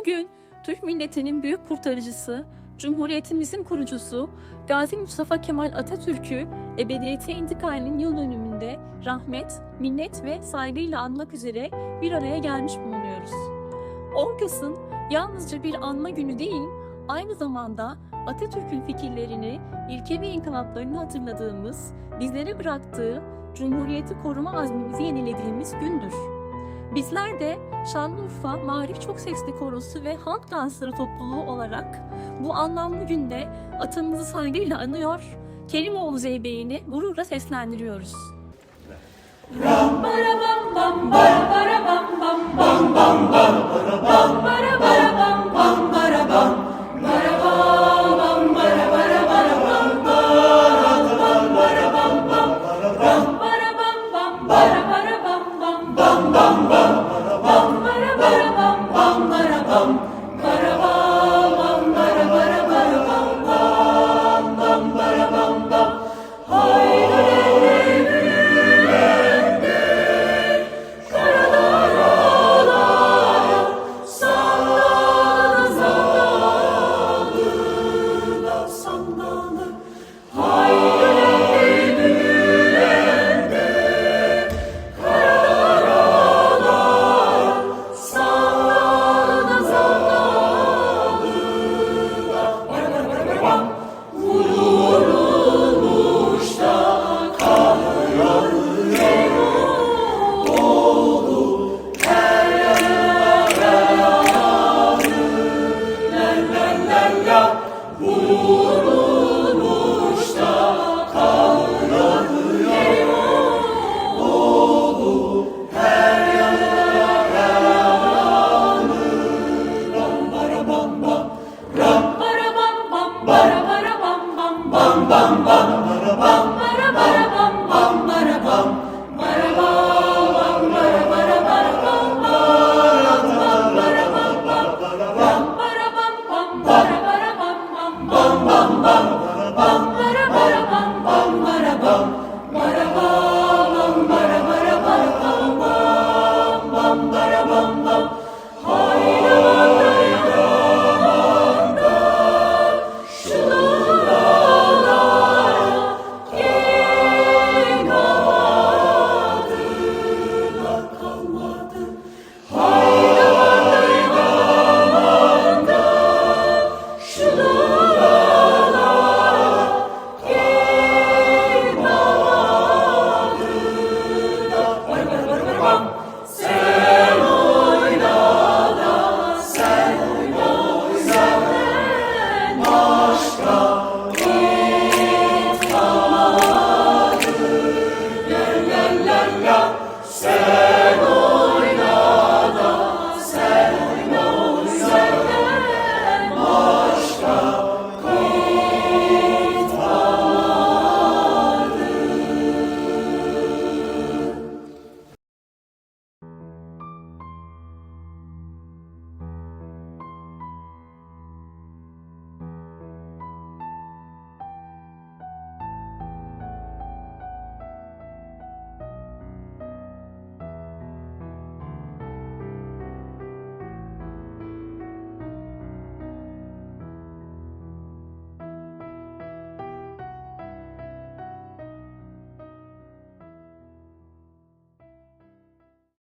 Bugün Türk milletinin büyük kurtarıcısı, Cumhuriyetimizin kurucusu Gazi Mustafa Kemal Atatürk'ü ebediyete intikalinin yıl dönümünde rahmet, minnet ve saygıyla anmak üzere bir araya gelmiş bulunuyoruz. 10 Kasım yalnızca bir anma günü değil, aynı zamanda Atatürk'ün fikirlerini, ilke ve inkılaplarını hatırladığımız, bizlere bıraktığı Cumhuriyeti koruma azmimizi yenilediğimiz gündür. Bizler de Şanlıurfa Marif Çok Sesli Korosu ve Halk Dansları Topluluğu olarak bu anlamlı günde atamızı saygıyla anıyor, Kerimoğlu Zeybeğini gururla seslendiriyoruz. Ram bara bam bam bara bara bam bam bam bam bam bum भगव